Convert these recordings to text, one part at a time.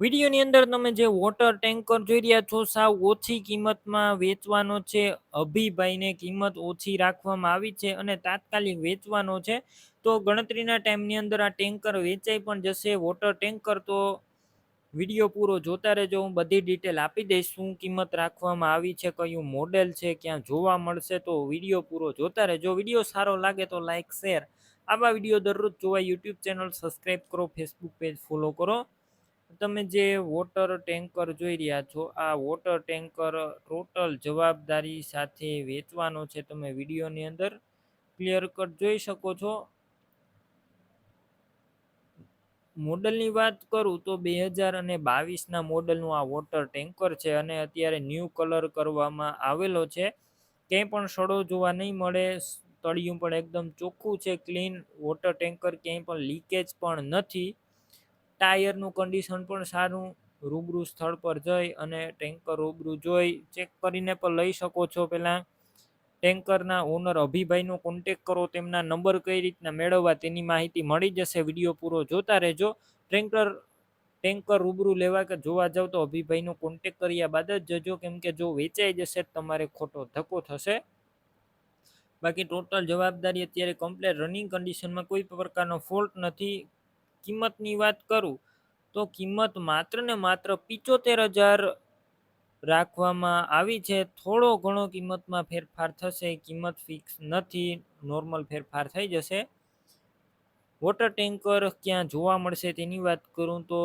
વિડીયોની અંદર તમે જે વોટર ટેન્કર જોઈ રહ્યા છો, સાવ ઓછી કિંમતમાં વેચવાનો છે. અભિભાઈને કિંમત ઓછી રાખવામાં આવી છે અને તાત્કાલિક વેચવાનો છે. તો ગણતરીના ટાઈમની અંદર આ ટેન્કર વેચાઈ પણ જશે. વોટર ટેન્કર તો વીડિયો પૂરો જોતા રહેજો. હું બધી ડિટેલ આપી દઈશ શું કિંમત રાખવામાં આવી છે, કયું મોડેલ છે, ક્યાં જોવા મળશે તો વીડિયો પૂરો જોતા રહેજો. વીડિયો સારો લાગે તો લાઇક શેર આવા વીડિયો દરરોજ જોવા યુટ્યુબ ચેનલ સબસ્ક્રાઈબ કરો ફેસબુક પેજ ફોલો કરો. તમે જે વોટર ટેન્કર જોઈ રહ્યા છો, આ વોટર ટેન્કર ટોટલ જવાબદારી સાથે વેચવાનો છે. તમે વિડીયોની અંદર ક્લિયર કટ જોઈ શકો છો. મોડલની વાત કરું તો બે હજાર અને બાવીસના મોડલનું આ વોટર ટેન્કર છે અને અત્યારે ન્યૂ કલર કરવામાં આવેલો છે. ક્યાંય પણ સડો જોવા નહીં મળે, તળિયું પણ એકદમ ચોખ્ખું છે ક્લીન વોટર ટેન્કર ક્યાંય પણ લીકેજ પણ નથી. ટાયરનું કન્ડિશન પણ સારું, રૂબરૂ સ્થળ પર જઈ અને ટેન્કર રૂબરૂ જોઈ ચેક કરીને પણ લઈ શકો છો પહેલાં. ટેન્કરના ઓનર અભિભાઈનો કોન્ટેક કરો, તેમના નંબર કઈ રીતના મેળવવા તેની માહિતી મળી જશે. વીડિયો પૂરો જોતા રહેજો. ટેન્કર ટેન્કર રૂબરૂ લેવા કે જોવા જાવ તો અભિભાઈનો કોન્ટેક કર્યા બાદ જ જજો. કેમ કે જો વેચાઈ જશે તમારે ખોટો ધક્કો થશે. બાકી ટોટલ જવાબદારી અત્યારે કમ્પ્લેટ રનિંગ કન્ડિશનમાં કોઈ પ્રકારનો ફોલ્ટ નથી. કિંમતની વાત કરું, તો કિંમત માત્ર ને માત્ર પિચોતેર હજાર રાખવામાં આવી છે. થોડો ઘણો કિંમતમાં ફેરફાર થશે. કિંમત ફિક્સ નથી. નોર્મલ ફેરફાર થઈ જશે. વોટર ટેન્કર ક્યાં જોવા મળશે તેની વાત કરું તો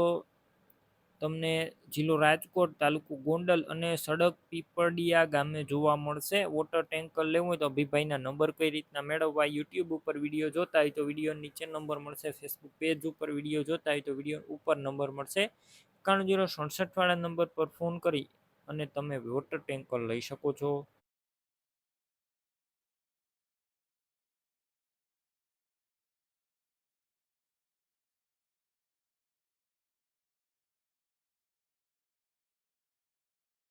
તમને જિલ્લો રાજકોટ, તાલુકો ગોંડલ અને સડક પીપળિયા ગામે જોવા મળશે. વોટર ટેન્કર લેવું હોય તો અભિભાઈના નંબર કઈ રીતના મેળવવા યુટ્યુબ ઉપર વીડિયો જોતા હોય તો વીડિયો નીચે નંબર મળશે. ફેસબુક પેજ ઉપર વીડિયો જોતા હોય તો વીડિયો ઉપર નંબર મળશે. એકાણું જીરો સડસઠ વાળા નંબર પર ફોન કરી અને તમે વોટર ટેન્કર લઈ શકો છો.